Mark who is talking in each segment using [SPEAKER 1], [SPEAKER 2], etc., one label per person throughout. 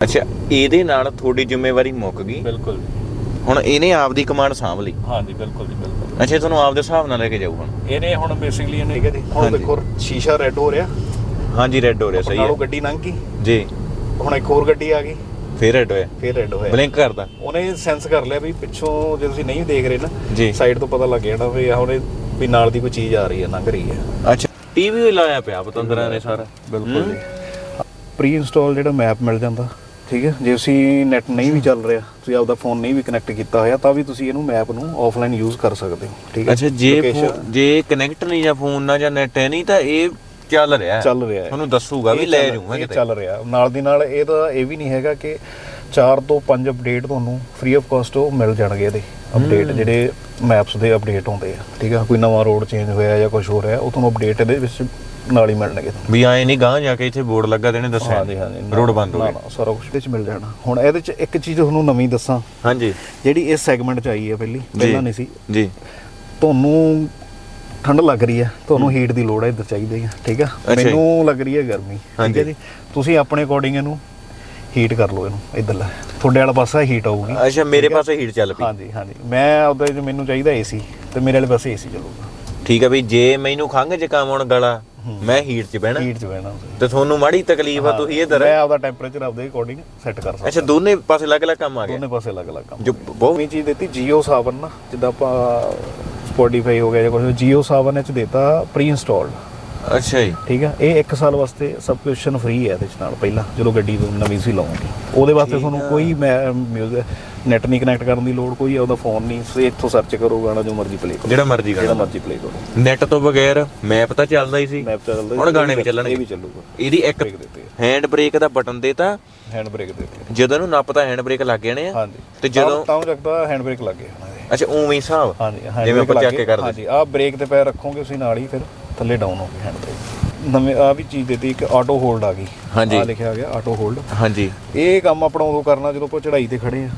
[SPEAKER 1] ਅੱਛਾ ਇਹਦੇ ਨਾਲ ਤੁਹਾਡੀ ਜ਼ਿੰਮੇਵਾਰੀ ਮੁੱਕ ਗਈ?
[SPEAKER 2] ਬਿਲਕੁਲ।
[SPEAKER 1] ਹੁਣ ਇਹਨੇ ਆਪਦੀ ਕਮਾਂਡ ਸਾਂਭ ਲਈ?
[SPEAKER 2] ਹਾਂਜੀ ਬਿਲਕੁਲ ਜੀ ਬਿਲਕੁਲ।
[SPEAKER 1] ਅੱਛਾ ਤੁਹਾਨੂੰ ਆਪਦੇ ਹਿਸਾਬ ਨਾਲ ਲੈ ਕੇ ਜਾਊ ਹੁਣ?
[SPEAKER 2] ਇਹਨੇ ਹੁਣ ਬੇਸਿਕਲੀ ਇਹਨੇ
[SPEAKER 3] ਠੀਕ ਹੈ ਜੀ। ਹੁਣ
[SPEAKER 1] ਹਾਂਜੀ।
[SPEAKER 3] ਦੇਖੋ ਸ਼ੀਸ਼ਾ ਰੈੱਡ ਹੋ ਰਿਹਾ।
[SPEAKER 1] ਹਾਂਜੀ ਰੈੱਡ ਹੋ ਰਿਹਾ ਸਹੀ
[SPEAKER 3] ਨਾਲੋਂ
[SPEAKER 1] ਹੈ
[SPEAKER 3] ਗੱਡੀ ਲੰਘ ਗਈ।
[SPEAKER 1] ਜੀ।
[SPEAKER 3] ਹੁਣ ਇੱਕ ਹੋਰ ਗੱਡੀ ਆ ਗਈ।
[SPEAKER 1] ਫੇਰ ਰੈੱਡ ਹੋਇਆ।
[SPEAKER 3] ਫੇਰ ਰੈੱਡ ਹੋਇਆ।
[SPEAKER 1] ਬਲਿੰਕ ਕਰਦਾ
[SPEAKER 3] ਉਹਨੇ ਸੈਂਸ ਕਰ ਲਿਆ ਵੀ ਪਿੱਛੋਂ ਜੇ ਤੁਸੀਂ ਨਹੀਂ ਦੇਖ ਰਹੇ ਨਾ ਸਾਈਡ ਤੋਂ ਪਤਾ ਲੱਗ ਜਾਣਾ ਵੀ ਆਹ ਉਹਨੇ ਵੀ ਨਾਲ ਦੀ ਕੋਈ ਚੀਜ਼ ਆ ਰਹੀ ਹੈ ਲੰਘ ਰਹੀ ਹੈ।
[SPEAKER 1] ਅੱਛਾ। ਟੀਵੀ ਵੀ ਲਾਇਆ ਪਿਆ ਪਤੰਦਰਾਂ ਨੇ ਸਾਰਾ।
[SPEAKER 3] ਬਿਲਕੁਲ ਜੀ। ਪ੍ਰੀ ਇੰਸਟਾਲ ਜਿਹੜਾ ਮੈਪ ਮਿਲ ਜਾਂਦਾ ਠੀਕ ਹੈ? ਜੇ ਤੁਸੀਂ ਨੈਟ ਨਹੀਂ ਵੀ ਚੱਲ ਰਿਹਾ ਤੁਸੀਂ ਆਪਦਾ ਫੋਨ ਨਹੀਂ ਵੀ ਕਨੈਕਟ ਕੀਤਾ ਹੋਇਆ ਤਾਂ ਵੀ ਤੁਸੀਂ ਇਹਨੂੰ ਮੈਪ ਨੂੰ ਆਫਲਾਈਨ ਯੂਜ਼ ਕਰ ਸਕਦੇ ਹੋ ਠੀਕ ਹੈ?
[SPEAKER 1] ਅੱਛਾ ਜੇ
[SPEAKER 3] Location
[SPEAKER 1] ਫੋ- ਜੇ ਕਨੈਕਟ ਨਹੀਂ ਜਾਂ ਫੋਨ ਨਾਲ ਜਾਂ ਨੈਟ ਹੈ ਨਹੀਂ ਤਾਂ ਇਹ ਚੱਲ ਰਿਹਾ ਹੈ।
[SPEAKER 3] ਚੱਲ ਰਿਹਾ ਹੈ।
[SPEAKER 1] ਤੁਹਾਨੂੰ ਦੱਸੂਗਾ ਵੀ
[SPEAKER 3] ਇਹ
[SPEAKER 1] ਲੈ
[SPEAKER 3] ਚੱਲ-
[SPEAKER 1] ਜਾਊਂਗਾ
[SPEAKER 3] ਇਹ
[SPEAKER 1] ਕਿਤੇ।
[SPEAKER 3] ਚੱਲ ਰਿਹਾ ਨਾਲ ਦੀ ਨਾਲ ਇਹ ਤਾਂ ਇਹ ਵੀ ਨਹੀਂ ਹੈਗਾ ਕਿ 4 ਤੋਂ 5 ਅਪਡੇਟ ਤੁਹਾਨੂੰ ਫ੍ਰੀ ਆਫ ਕਾਸਟ ਉਹ ਮਿਲ ਜਾਣਗੇ ਇਹਦੇ। ਅਪਡੇਟ ਜਿਹੜੇ ਮੈਪਸ ਦੇ ਅਪਡੇਟ ਹੁੰਦੇ ਆ ਠੀਕ ਆ ਕੋਈ ਨਵਾਂ ਰੋਡ ਚੇਂਜ ਹੋਇਆ ਜਾਂ ਕੁਝ ਹੋ ਰਿਹਾ ਉਹ ਤੁਹਾਨੂੰ ਅਪਡੇਟ ਇਹਦੇ ਵਿੱਚ ਨਾਲ ਹੀ ਮਿਲਣਗੇ
[SPEAKER 1] ਵੀ ਆਏ ਨਹੀਂ ਗਾਂ ਜਾ ਕੇ ਇੱਥੇ ਬੋਰਡ ਲੱਗਾ ਦੇਣੇ ਦੱਸਿਆ
[SPEAKER 3] ਹਾਂਜੀ ਹਾਂਜੀ
[SPEAKER 1] ਰੋਡ ਬੰਦ ਹੋ
[SPEAKER 3] ਨਾ, ਨਾ, ਸਾਰਾ ਕੁਝ ਵਿੱਚ ਮਿਲ ਜਾਣਾ। ਹੁਣ ਇਹਦੇ ਚ ਇੱਕ ਚੀਜ਼ ਤੁਹਾਨੂੰ ਨਵੀਂ ਦੱਸਾਂ।
[SPEAKER 1] ਹਾਂਜੀ।
[SPEAKER 3] ਜਿਹੜੀ ਇਸ ਸੈਗਮੈਂਟ ਚ ਆਈ ਹੈ ਪਹਿਲੀ ਪਹਿਲਾਂ ਨਹੀਂ ਸੀ।
[SPEAKER 1] ਜੀ।
[SPEAKER 3] ਤੁਹਾਨੂੰ ਠੰਡ ਲੱਗ ਰਹੀ ਹੈ। ਤੁਹਾਨੂੰ ਹੀਟ ਦੀ ਲੋੜ ਹੈ ਇੱਧਰ ਚਾਹੀਦੀ ਹੈ ਠੀਕ ਆ?
[SPEAKER 1] ਅੱਛਾ ਜੀ।
[SPEAKER 3] ਮੈਨੂੰ ਲੱਗ ਰਹੀ ਹੈ ਗਰਮੀ ਠੀਕ
[SPEAKER 1] ਹਾਂਜੀ।
[SPEAKER 3] ਹੈ ਜੀ? ਤੁਸੀਂ ਆਪਣੇ ਅਕੋਰਡਿੰਗ ਇਹਨੂੰ ਹੀਟ ਕਰ ਲਓ ਇਹਨੂੰ ਇੱਧਰਲਾ ਤੁਹਾਡੇ ਵਾਲਾ ਪਾਸਾ ਹੀਟ ਆਊਗੀ।
[SPEAKER 1] ਅੱਛਾ ਮੇਰੇ ਪਾਸੇ ਹੀਟ ਚੱਲ ਪਈ।
[SPEAKER 3] ਹਾਂਜੀ ਹਾਂਜੀ। ਮੈਂ ਉਹਦੇ ਚ ਮੈਨੂੰ ਚਾਹੀਦਾ ਏਸੀ ਤੇ ਮੇਰੇ ਵਾਲੇ ਪਾਸੇ ਏਸੀ ਚੱਲੂਗਾ।
[SPEAKER 1] ਠੀਕ ਹੈ ਵੀ ਜੇ ਮੈਨੂੰ ਖੰਘ ਜ਼ੁਕਾਮ ਆਉਣ ਗਲਾ ਮੈਂ ਹੀਟ 'ਚ ਬਹਿਣਾ।
[SPEAKER 3] ਹੀਟ ਚ ਬਹਿਣਾ ਤੁਸੀਂ
[SPEAKER 1] ਤੇ ਤੁਹਾਨੂੰ ਮਾੜੀ ਤਕਲੀਫ ਆ ਤੁਸੀਂ ਇਧਰ।
[SPEAKER 3] ਮੈਂ ਆਪਦਾ ਟੈਂਪਰੇਚਰ ਆਪਦੇ ਅਕੋਰਡਿੰਗ ਸੈੱਟ ਕਰ ਸਕਦਾ।
[SPEAKER 1] ਅੱਛਾ ਦੋਨੇ ਪਾਸੇ ਅਲੱਗ-ਅਲੱਗ ਕੰਮ ਆ ਗਿਆ।
[SPEAKER 3] ਦੋਨੇ ਪਾਸੇ ਅਲੱਗ-ਅਲੱਗ ਕੰਮ
[SPEAKER 1] ਜੋ ਬਹੁਤ
[SPEAKER 3] ਨਵੀਂ ਚੀਜ਼ ਦਿੱਤੀ ਜੀਓ ਸਾਵਨ ਨਾ ਜਿੱਦਾਂ ਆਪਾਂ ਸਪੋਟੀਫਾਈ ਹੋ ਗਿਆ ਜਾਂ ਕੁਝ ਜੀਓ ਸਾਵਨ ਵਿੱਚ ਦਿੱਤਾ ਪ੍ਰੀ ਇੰਸਟਾਲਡ
[SPEAKER 1] ਅੱਛਾ ਜੀ।
[SPEAKER 3] ਠੀਕ ਆ? ਇਹ 1 ਸਾਲ ਵਾਸਤੇ ਸਬਸਕ੍ਰਿਪਸ਼ਨ ਫ੍ਰੀ ਹੈ ਇਹਦੇ ਚ ਨਾਲ ਪਹਿਲਾਂ ਜਦੋਂ ਗੱਡੀ ਨੂੰ ਨਵੀਂ ਸੀ ਲਾਉਂਗੇ। ਉਹਦੇ ਵਾਸਤੇ ਤੁਹਾਨੂੰ ਕੋਈ ਮਿਊਜ਼ਿਕ ਨੈਟ ਨਹੀਂ ਕਨੈਕਟ ਕਰਨ ਦੀ ਲੋੜ ਕੋਈ ਉਹਦਾ ਫੋਨ ਨਹੀਂ। ਤੁਸੀਂ ਇੱਥੋਂ ਸਰਚ ਕਰੋ ਗਾਣਾ ਜੋ ਮਰਜ਼ੀ ਪਲੇ ਕਰੋ।
[SPEAKER 1] ਜਿਹੜਾ ਮਰਜ਼ੀ
[SPEAKER 3] ਜਿਹੜਾ ਮਰਜ਼ੀ ਪਲੇ ਕਰੋ।
[SPEAKER 1] ਨੈਟ ਤੋਂ ਬਗੈਰ ਮੈਪ ਤਾਂ ਚੱਲਦਾ ਹੀ ਸੀ।
[SPEAKER 3] ਮੈਪ ਚੱਲਦਾ
[SPEAKER 1] ਹੁਣ ਗਾਣੇ ਵੀ ਚੱਲਣਗੇ।
[SPEAKER 3] ਇਹ ਵੀ ਚੱਲੂਗਾ।
[SPEAKER 1] ਇਹਦੀ ਇੱਕ ਹੈਂਡ ਬ੍ਰੇਕ ਦਾ ਬਟਨ ਦੇਤਾ
[SPEAKER 3] ਹੈਂਡ ਬ੍ਰੇਕ ਦਿੱਤੇ
[SPEAKER 1] ਜਦੋਂ ਇਹਨੂੰ ਨੱਪਦਾ ਹੈਂਡ ਬ੍ਰੇਕ ਲੱਗ ਜਾਣੇ ਆ।
[SPEAKER 3] ਹਾਂਜੀ।
[SPEAKER 1] ਤੇ ਜਦੋਂ
[SPEAKER 3] ਤਾਂ ਜਗਦਾ ਹੈਂਡ ਬ੍ਰੇਕ ਲੱਗ ਗਿਆ।
[SPEAKER 1] ਅੱਛਾ ਉਵੇਂ ਹੀ ਹਿਸਾਬ।
[SPEAKER 3] ਹਾਂਜੀ
[SPEAKER 1] ਜਿਵੇਂ ਆਪਾਂ ਚੱਕ ਕੇ। ਕਰਦੇ
[SPEAKER 3] ਹਾਂਜੀ ਆਹ ਬ੍ਰੇਕ ਤੇ ਪੈਰ ਰੱਖੋਗੇ ਤੁਸੀਂ ਨਾਲ ਹੀ ਫਿਰ। ਥੱਲੇ ਡਾਊਨ ਹੋ ਗਏ ਹੈਂਡ ਬ੍ਰੇਕ ਨਵੇਂ ਆ ਵੀ ਚੀਜ਼ ਦਿੱਤੀ ਕਿ ਆਟੋ ਹੋਲਡ ਆ ਗਈ।
[SPEAKER 1] ਹਾਂਜੀ।
[SPEAKER 3] ਆ ਲਿਖਿਆ ਗਿਆ ਆਟੋ ਹੋਲਡ
[SPEAKER 1] ਹਾਂਜੀ।
[SPEAKER 3] ਇਹ ਕੰਮ ਆਪਣਾ ਉਦੋਂ ਕਰਨਾ ਜਦੋਂ ਆਪਾਂ ਚੜਾਈ ਤੇ ਖੜੇ ਆ।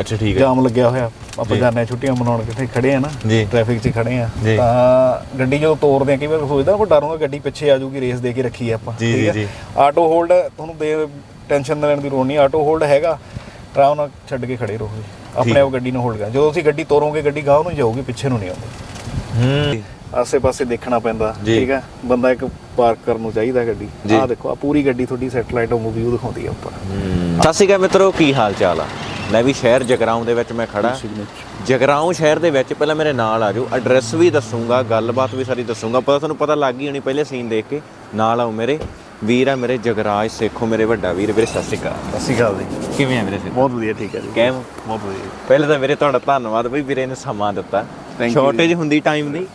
[SPEAKER 1] ਅੱਛਾ ਠੀਕ ਹੈ।
[SPEAKER 3] ਜਾਮ ਲੱਗਿਆ ਹੋਇਆ। ਆਪਾਂ ਹਾਂ ਛੁੱਟੀਆਂ ਮਨਾਉਣ ਕਿਤੇ ਖੜੇ ਆ ਨਾ। ਟ੍ਰੈਫਿਕ 'ਚ ਹੀ ਖੜੇ ਆ। ਤਾਂ ਗੱਡੀ ਜਦੋਂ ਤੋਰਦੇ ਆ ਕਈ ਵਾਰ ਸੋਚਦਾ ਕੋਈ ਡਰ ਹੁੰਦਾ ਗੱਡੀ ਪਿੱਛੇ ਆ ਜਾਊਗੀ ਰੇਸ ਦੇ ਕੇ ਰੱਖੀ ਆ ਆਪਾਂ। ਠੀਕ?
[SPEAKER 1] ਜੀ।
[SPEAKER 3] ਆਟੋ ਹੋਲਡ ਤੁਹਾਨੂੰ ਦੇ ਟੈਨਸ਼ਨ ਲੈਣ ਦੀ ਲੋੜ ਨਹੀਂ। ਆਟੋ ਹੋਲਡ ਹੈਗਾ ਆਰਾਮ ਨਾਲ ਛੱਡ ਕੇ ਖੜੇ ਰਹੋ। ਆਪਣੇ ਆਪ ਗੱਡੀ ਨੂੰ ਹੋਲਡ ਕਰ। ਜਦੋਂ ਤੁਸੀਂ ਗੱਡੀ ਤੋਰੋਗੇ ਗੱਡੀ ਗਾਂਹ ਨੂੰ ਜਾਊਗੀ ਪਿੱਛੇ ਨੂੰ ਨਹੀਂ ਆਉਂਦੀ।
[SPEAKER 1] ਹੂੰ।
[SPEAKER 3] ਆਸੇ-ਪਾਸੇ ਦੇਖਣਾ ਪੈਂਦਾ। ਠੀਕ ਹੈ? ਬੰਦਾ ਇੱਕ ਪਾਰਕ ਕਰਨ ਨੂੰ ਚਾਹੀਦਾ ਗੱਡੀ। ਆਹ ਦੇਖੋ ਆ ਪੂਰੀ ਗੱਡੀ ਤੁਹਾਡੀ ਸੈਟਲਾਈਟ ਉਹ ਵਿਊ ਦਿਖਾਉਂਦੀ ਆ ਉੱਪਰ।
[SPEAKER 1] ਸਤਿ ਸ਼੍ਰੀ ਅਕਾਲ ਮਿੱਤਰੋ ਕੀ ਹਾਲ ਚਾਲ ਆ? ਲੈ ਵੀ ਸ਼ਹਿਰ ਜਗਰਾਉਂ ਦੇ ਵਿੱਚ ਮੈਂ ਖੜਾ। ਜਗਰਾਉਂ ਸ਼ਹਿਰ ਦੇ ਵਿੱਚ ਪਹਿਲਾਂ ਮੇਰੇ ਨਾਲ ਆ ਜਾਓ। ਐਡਰੈਸ ਵੀ ਦੱਸੂਗਾ ਗੱਲਬਾਤ ਵੀ ਸਾਰੀ ਦੱਸੂਗਾ। ਪਰ ਤੁਹਾਨੂੰ ਪਤਾ ਲੱਗ ਹੀ ਹੋਣੀ ਪਹਿਲੇ ਸੀਨ ਦੇਖ ਕੇ। ਨਾਲ ਆਓ ਮੇਰੇ। ਵੀਰ ਆ ਮੇਰੇ ਜਗਰਾਜ ਸੇਖੋ ਮੇਰੇ ਵੱਡਾ ਵੀਰ। ਵੀਰੇ ਸਤਿ ਸ਼੍ਰੀ ਅਕਾਲ।
[SPEAKER 3] ਸਤਿ ਸ਼੍ਰੀ ਅਕਾਲ ਜੀ।
[SPEAKER 1] ਕਿਵੇਂ ਆ ਵੀਰੇ ਸੇਖੋ
[SPEAKER 3] ਬਹੁਤ ਵਧੀਆ ਠੀਕ ਹੈ ਜੀ।
[SPEAKER 1] ਕੈਮ?
[SPEAKER 3] ਬਹੁਤ ਵਧੀਆ।
[SPEAKER 1] ਪਹਿਲੇ ਤਾਂ ਵੀਰੇ ਤੁਹਾਡਾ ਧੰਨਵਾਦ ਬਈ ਵੀਰੇ ਨੇ ਸਮਾਂ ਦਿੱਤਾ। ਸ਼ਾਰਟੇਜ ਹੁੰਦੀ ਟਾਈਮ ਦੀ।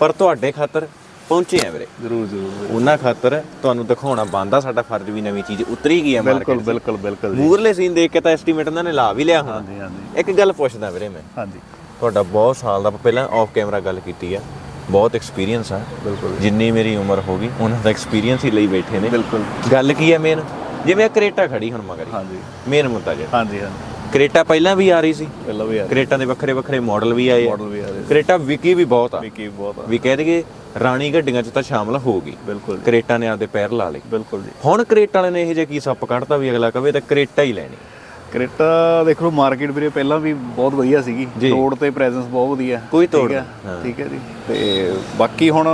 [SPEAKER 1] ਪਰ ਤੁਹਾਡੇ ਖਾਤਰ ਪਹੁੰਚੇ ਆ ਵੀਰੇ।
[SPEAKER 3] ਜ਼ਰੂਰ ਜ਼ਰੂਰ।
[SPEAKER 1] ਉਹਨਾਂ ਖਾਤਰ ਤੁਹਾਨੂੰ ਦਿਖਾਉਣਾ ਬੰਦਾ ਸਾਡਾ ਫਰਜ਼ ਵੀ ਨਵੀਂ ਚੀਜ਼ ਉਤਰੀ ਗਈ ਹੈ
[SPEAKER 3] ਬਿਲਕੁਲ
[SPEAKER 1] ਮਾਰਕੀਟ
[SPEAKER 3] ਬਿਲਕੁਲ ਬਿਲਕੁਲ ਜੀ।
[SPEAKER 1] ਮੂਰਲੇ ਸੀਨ ਦੇਖ ਕੇ ਤਾਂ ਐਸਟੀਮੇਟ ਉਹਨਾਂ ਨੇ ਲਾ ਵੀ ਲਿਆ ਹੋਣਾ।
[SPEAKER 3] ਹਾਂਜੀ ਹਾਂਜੀ।
[SPEAKER 1] ਇੱਕ ਗੱਲ ਪੁੱਛਦਾ ਵੀਰੇ ਮੈਂ।
[SPEAKER 3] ਹਾਂਜੀ।
[SPEAKER 1] ਤੁਹਾਡਾ ਬਹੁਤ ਸਾਲ ਦਾ ਪਹਿਲਾਂ ਆਫ ਕੈਮਰਾ ਗੱਲ ਕੀਤੀ ਆ। ਬਹੁਤ ਐਕਸਪੀਰੀਅੰਸ ਆ।
[SPEAKER 3] ਬਿਲਕੁਲ
[SPEAKER 1] ਜਿੰਨੀ ਮੇਰੀ ਉਮਰ ਹੋ ਗਈ ਉਹਨਾਂ ਦਾ ਐਕਸਪੀਰੀਅੰਸ ਹੀ ਲਈ ਬੈਠੇ ਨੇ।
[SPEAKER 3] ਬਿਲਕੁਲ।
[SPEAKER 1] ਗੱਲ ਕੀ ਹੈ ਮੇਨ ਜਿਵੇਂ ਕਰੇਟਾ ਖੜੀ ਹੁਣ ਮਗਰ
[SPEAKER 3] ਹਾਂਜੀ।
[SPEAKER 1] ਮੇਨ ਮੁੱਦਾ ਜਿਹੜਾ।
[SPEAKER 3] ਹਾਂਜੀ ਹਾਂਜੀ।
[SPEAKER 1] ਕਰੇਟਾ ਪਹਿਲਾਂ ਵੀ ਆ ਰਹੀ ਸੀ?
[SPEAKER 3] ਪਹਿਲਾਂ ਵੀ ਆ
[SPEAKER 1] ਕਰੇਟਾ ਦੇ ਵੱਖਰੇ ਵੱਖਰੇ ਮਾਡਲ ਵੀ ਆਏ ਆ।
[SPEAKER 3] ਮਾਡਲ ਵੀ ਆ ਰਹੇ
[SPEAKER 1] ਕਰੇਟਾ ਵਿਕੀ ਵੀ ਬਹੁਤ ਆ।
[SPEAKER 3] ਵਿਕੀ ਬਹੁਤ ਆ।
[SPEAKER 1] ਵੀ ਕਹਿ ਦਈਏ ਰਾਣੀ ਗੱਡੀਆਂ 'ਚ ਤਾਂ ਸ਼ਾਮਲ ਹੋ ਗਈ।
[SPEAKER 3] ਬਿਲਕੁਲ ਜੀ,
[SPEAKER 1] ਕਰੇਟਾ ਨੇ ਆਪਦੇ ਪੈਰ ਲਾ ਲਏ।
[SPEAKER 3] ਬਿਲਕੁਲ ਜੀ।
[SPEAKER 1] ਹੁਣ ਕਰੇਟਾ ਵਾਲੇ ਨੇ ਇਹ ਜਿਹਾ ਕੀ ਸੱਪ ਕੱਢਤਾ ਵੀ ਅਗਲਾ ਕਵੇ ਤਾਂ ਕਰੇਟਾ ਹੀ ਲੈਣੀ।
[SPEAKER 3] ਕਰੇਟਾ ਦੇਖ ਲਓ ਮਾਰਕੀਟ ਵੀਰੇ ਪਹਿਲਾਂ ਵੀ ਬਹੁਤ ਵਧੀਆ ਸੀਗੀ।
[SPEAKER 1] ਜੀ।
[SPEAKER 3] ਰੋਡ ਤੇ ਪ੍ਰੈਜ਼ੈਂਸ ਬਹੁਤ ਵਧੀਆ।
[SPEAKER 1] ਕੋਈ
[SPEAKER 3] ਠੀਕ
[SPEAKER 1] ਤੋੜ।
[SPEAKER 3] ਠੀਕ ਹੈ ਜੀ। ਤੇ ਬਾਕੀ ਹੁਣ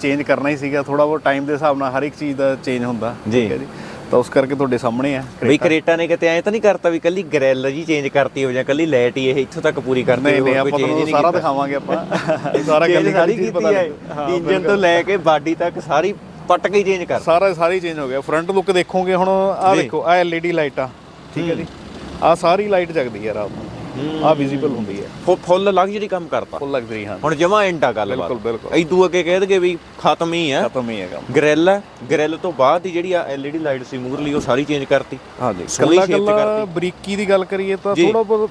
[SPEAKER 3] ਚੇਂਜ ਕਰਨਾ ਹੀ ਸੀਗਾ। ਥੋੜਾ ਬਹੁਤ ਟਾਈਮ ਦੇ ਹਿਸਾਬ ਨਾਲ ਹਰ ਇੱਕ ਚੀਜ਼ ਦਾ ਚੇਂਜ ਹੁੰਦਾ।
[SPEAKER 1] ਜੀ।
[SPEAKER 3] ਠੀਕ ਹੈ ਜੀ। ਤਾਂ ਉਸ ਕਰਕੇ ਤੁਹਾਡੇ ਸਾਹਮਣੇ ਆ
[SPEAKER 1] ਬਈ ਕਰੇਟਾ। ਨੇ ਕਿਤੇ ਐ ਤਾਂ ਨਹੀਂ ਕਰਤਾ ਵੀ ਕੱਲੀ ਗ੍ਰਿਲ ਜੀ ਚੇਂਜ ਕਰਤੀ ਹੋ ਜਾਂ ਕੱਲੀ ਲਾਈਟ ਹੀ ਇਹ ਇੱਥੋਂ ਤੱਕ ਪੂਰੀ ਕਰਤੀ
[SPEAKER 3] ਨਹੀਂ ਨਹੀਂ ਆਪਾਂ
[SPEAKER 1] ਕੋਈ change
[SPEAKER 3] ਤੁਹਾਨੂੰ
[SPEAKER 1] ਹੀ
[SPEAKER 3] ਸਾਰਾ। ਦਿਖਾਵਾਂਗੇ ਆਪਾਂ। ਸਾਰਾ ਗੱਲ
[SPEAKER 1] ਸਾਰੀ ਕੀਤੀ ਹੈ। ਇੰਜਨ ਤੋਂ ਲੈ ਕੇ ਬਾਡੀ ਤੱਕ ਸਾਰੀ ਪੱਟ ਕੇ ਚੇਂਜ ਕਰ।
[SPEAKER 3] ਸਾਰਾ ਸਾਰੀ ਚੇਂਜ ਹੋ ਗਿਆ। ਫਰੰਟ ਲੁੱਕ ਦੇਖੋਗੇ ਹੁਣ ਆਹ
[SPEAKER 1] ਜੀ।
[SPEAKER 3] ਦੇਖੋ ਆਹ LED ਲਾਈਟ ਆ। ਠੀਕ ਹੈ ਜੀ। ਆਹ ਸਾਰੀ ਲਾਈਟ ਜਗਦੀ ਹੈ ਰਾਤ ਨੂੰ। ਆਹ ਵਿਜ਼ੀਬਲ ਹੁੰਦੀ ਹੈ।
[SPEAKER 1] ਫੁ- ਫੁੱਲ ਲਗਜ਼ਰੀ ਕੰਮ ਕਰਤਾ।
[SPEAKER 3] ਫੁੱਲ ਲੱਗਦੀ ਹਾਂ।
[SPEAKER 1] ਹੁਣ ਜਮਾ ਐਂਟਾ ਗੱਲਬਾਤ
[SPEAKER 3] ਬਿਲਕੁਲ, ਬਿਲਕੁਲ।
[SPEAKER 1] ਐਦੂ ਅੱਗੇ ਕਹਿ ਦਗੇ ਵੀ ਖਤਮ ਹੀ ਆ
[SPEAKER 3] ਖਤਮ ਹੀ ਹੈ ਕੰਮ।
[SPEAKER 1] ਗ੍ਰਿਲ ਹੈ। ਗ੍ਰਿਲ ਤੋਂ ਬਾਅਦ ਹੀ ਜਿਹੜੀ ਆ ਐਲਈਡੀ ਲਾਈਟ ਸੀ ਮੂਰਲੀ ਉਹ ਸਾਰੀ ਚੇਂਜ ਕਰਤੀ।
[SPEAKER 3] ਹਾਂਜੀ
[SPEAKER 1] ਸੋਹਣੀ
[SPEAKER 3] ਕੱਲਾ
[SPEAKER 1] shape 'ਚ
[SPEAKER 3] ਕੱਲਾ
[SPEAKER 1] ਕਰਤੀ।
[SPEAKER 3] ਬਰੀਕੀ ਦੀ ਗੱਲ ਕਰੀਏ ਤਾਂ। ਥੋੜਾ ਬਹੁਤ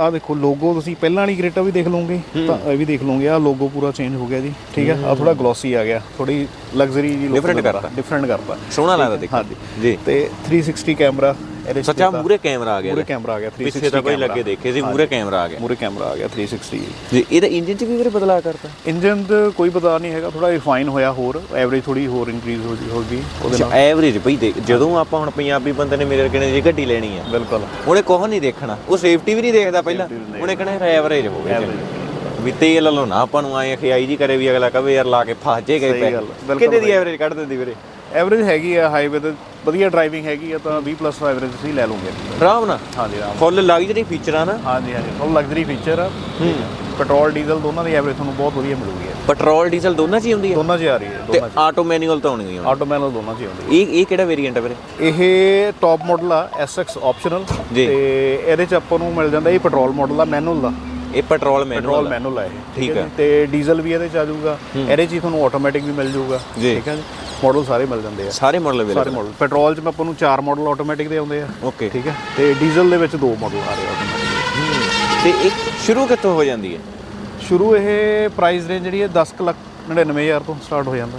[SPEAKER 3] ਆ ਦੇਖੋ ਲੋਗੋ ਤੁਸੀਂ ਪਹਿਲਾਂ ਵਾਲੀ ਗ੍ਰੇਟਾ ਵੀ ਦੇਖ ਲਓਗੇ ਤਾਂ ਇਹ ਵੀ ਦੇਖ ਲਓਗੇ ਆ ਲੋਗੋ ਪੂਰਾ ਚੇਂਜ ਹੋ ਗਿਆ ਜੀ। ਠੀਕ ਹੈ? ਆ ਥੋੜਾ ਗਲੋਸੀ ਆ ਗਿਆ। ਥੋੜੀ ਲਗਜ਼ਰੀ ਜੀ
[SPEAKER 1] Different ਕਰਤਾ।
[SPEAKER 3] ਡਿਫਰੈਂਟ ਕਰਤਾ।
[SPEAKER 1] ਸੋਹਣਾ ਲੱਗਦਾ ਦੇਖ
[SPEAKER 3] ਹਾਂਜੀ
[SPEAKER 1] ਜੀ।
[SPEAKER 3] ਤੇ 360 ਕੈਮਰਾ ਇਹਦੇ
[SPEAKER 1] ਸੱਚਾ ਮੂਰੇ ਕੈਮਰਾ ਆ ਗਿਆ
[SPEAKER 3] ਮੂਰੇ। ਕੈਮਰਾ ਆ ਗਿਆ 360
[SPEAKER 1] ਪਿੱਛੇ ਤਾਂ ਕੋਈ ਲੱਗੇ ਦੇਖੇ ਸੀ ਮੂਰੇ ਕੈਮਰਾ ਆ ਗਿਆ।
[SPEAKER 3] ਮੂਰੇ ਕੈਮਰਾ ਆ ਗਿਆ 360
[SPEAKER 1] ਜੀ। ਇਹਦਾ ਇੰਜਨ 'ਚ ਵੀ ਵੀਰੇ ਬਦਲਾਅ ਕਰਤਾ?
[SPEAKER 3] ਇੰਜਨ ਦਾ ਕੋਈ ਪਤਾ ਨਹੀਂ ਹੈਗਾ ਥੋੜਾ ਰਿਫਾਈਨ ਹੋਇਆ ਹੋਰ ਐਵਰੇਜ ਥੋੜੀ ਹੋਰ ਇੰਕਰੀਜ਼ ਹੋ ਹੋ ਗਈ ਉਹਦੇ ਨਾਲ।
[SPEAKER 1] ਐਵਰੇਜ ਭਈ ਜਦੋਂ ਆਪਾਂ ਹੁਣ ਪੰਜਾਬੀ ਬੰਦੇ ਨੇ ਮੇਰੇ ਕਿਨੇ ਜੀ ਗੱਡੀ ਲੈਣੀ ਆ।
[SPEAKER 3] ਬਿਲਕੁਲ।
[SPEAKER 1] ਉਹਨੇ ਕੋਹ ਨਹੀਂ ਦੇਖਣਾ ਉਹ ਸੇਫਟੀ ਵੀ ਨਹੀਂ ਦੇਖਦਾ ਪਹਿਲਾਂ। ਉਹਨੇ ਕਹਣਾ ਐਵਰੇਜ ਹੋਵੇ ਵੀ ਤੇਲ ਲੋ ਨਾ ਆਪਾਂ ਨੂੰ ਆਏ ਖਿਆਈ ਜੀ ਕਰੇ ਵੀ ਅਗਲਾ ਕਵੇ ਯਾਰ ਲਾ ਕੇ ਫਸ ਜੇ ਗਏ ਕਿੰਨੇ ਦੀ ਐਵਰੇਜ ਕੱਢ ਦਿੰਦੀ ਵੀਰੇ?
[SPEAKER 3] ਐਵਰੇਜ ਹੈਗੀ ਆ ਹਾਈਵੇ ਤੇ ਵਧੀਆ ਡਰਾਈਵਿੰਗ ਹੈਗੀ ਆ ਤਾਂ 20 ਪਲੱਸ ਐਵਰੇਜ ਤੁਸੀਂ ਲੈ ਲਓਗੇ।
[SPEAKER 1] ਆਰਾਮ ਨਾਲ?
[SPEAKER 3] ਹਾਂਜੀ ਹਾਂ
[SPEAKER 1] ਫੁੱਲ ਲਗਜ਼ਰੀ ਫੀਚਰਾਂ ਨਾ?
[SPEAKER 3] ਹਾਂਜੀ ਹਾਂਜੀ ਫੁੱਲ ਲਗਜ਼ਰੀ ਫੀਚਰ ਆ।
[SPEAKER 1] ਹੂੰ।
[SPEAKER 3] ਪੈਟਰੋਲ ਡੀਜ਼ਲ ਦੋਨਾਂ ਦੀ ਐਵਰੇਜ ਤੁਹਾਨੂੰ ਬਹੁਤ ਵਧੀਆ ਮਿਲੂਗੀ।
[SPEAKER 1] ਪੈਟਰੋਲ ਡੀਜ਼ਲ ਦੋਨਾਂ 'ਚ ਹੀ ਹੁੰਦੀ ਹੈ
[SPEAKER 3] ਦੋਨਾਂ 'ਚ ਆ ਰਹੀ ਹੈ
[SPEAKER 1] ਤੇ
[SPEAKER 3] ਦੋਨਾਂ 'ਚ
[SPEAKER 1] ਆਟੋ ਮੈਨੂਅਲ ਤਾਂ ਹੋਣੀ ਹੀ
[SPEAKER 3] ਆਟੋ ਮੈਨੂਅਲ ਦੋਨਾਂ 'ਚ ਹੀ ਆਉਂਦੀ
[SPEAKER 1] ਇਹ ਇਹ ਕਿਹੜਾ ਵੇਰੀਐਂਟ ਹੈ ਵੀਰੇ।
[SPEAKER 3] ਇਹ ਟੌਪ ਮਾਡਲ ਆ SX ਆਪਸ਼ਨਲ
[SPEAKER 1] ਜੀ।
[SPEAKER 3] ਤੇ ਇਹਦੇ 'ਚ ਆਪਾਂ ਨੂੰ ਮਿਲ ਜਾਂਦਾ ਇਹ ਪੈਟਰੋਲ ਮਾਡਲ ਆ ਮੈਨੂਅਲ ਦਾ।
[SPEAKER 1] ਇਹ ਪੈਟਰੋਲ
[SPEAKER 3] ਪੈਟਰੋਲ
[SPEAKER 1] ਮੈਨੂਅਲ
[SPEAKER 3] ਮੈਨੂਅਲ ਆ ਇਹ
[SPEAKER 1] ਠੀਕ ਹੈ।
[SPEAKER 3] ਤੇ ਡੀਜ਼ਲ ਵੀ ਇਹਦੇ 'ਚ ਆ ਜਾਊਗਾ ਇਹਦੇ 'ਚ ਹੀ ਤੁਹਾਨੂੰ ਆਟੋਮੈਟਿਕ ਵੀ ਮਿਲ ਜਾਊਗਾ। ਠੀਕ ਹੈ ਜੀ? ਮਾਡਲ ਸਾਰੇ ਮਿਲ ਜਾਂਦੇ ਆ।
[SPEAKER 1] ਸਾਰੇ ਮਾਡਲ
[SPEAKER 3] ਸਾਰੇ
[SPEAKER 1] ਅਵੇਲੇਬਲ
[SPEAKER 3] ਮਾਡਲ ਪੈਟਰੋਲ 'ਚ ਮੈਂ ਆਪਾਂ ਨੂੰ ਚਾਰ ਮਾਡਲ ਆਟੋਮੈਟਿਕ ਦੇ ਆਉਂਦੇ ਆ
[SPEAKER 1] ਓਕੇ
[SPEAKER 3] ਠੀਕ ਹੈ? ਤੇ ਡੀਜ਼ਲ ਦੇ ਵਿੱਚ ਦੋ ਮਾਡਲ ਆ ਰਹੇ ਆਟੋਮੈਟਿਕ
[SPEAKER 1] ਤੇ ਇਹ ਸ਼ੁਰੂ ਕਿੱਥੋਂ ਹੋ ਜਾਂਦੀ ਹੈ?
[SPEAKER 3] ਸ਼ੁਰੂ ਇਹ ਪ੍ਰਾਈਸ ਰੇਂਜ ਜਿਹੜੀ ਹੈ 10 ਕੁ ਲੱਖ 99000 ਤੋਂ ਸਟਾਰਟ ਹੋ ਜਾਂਦਾ।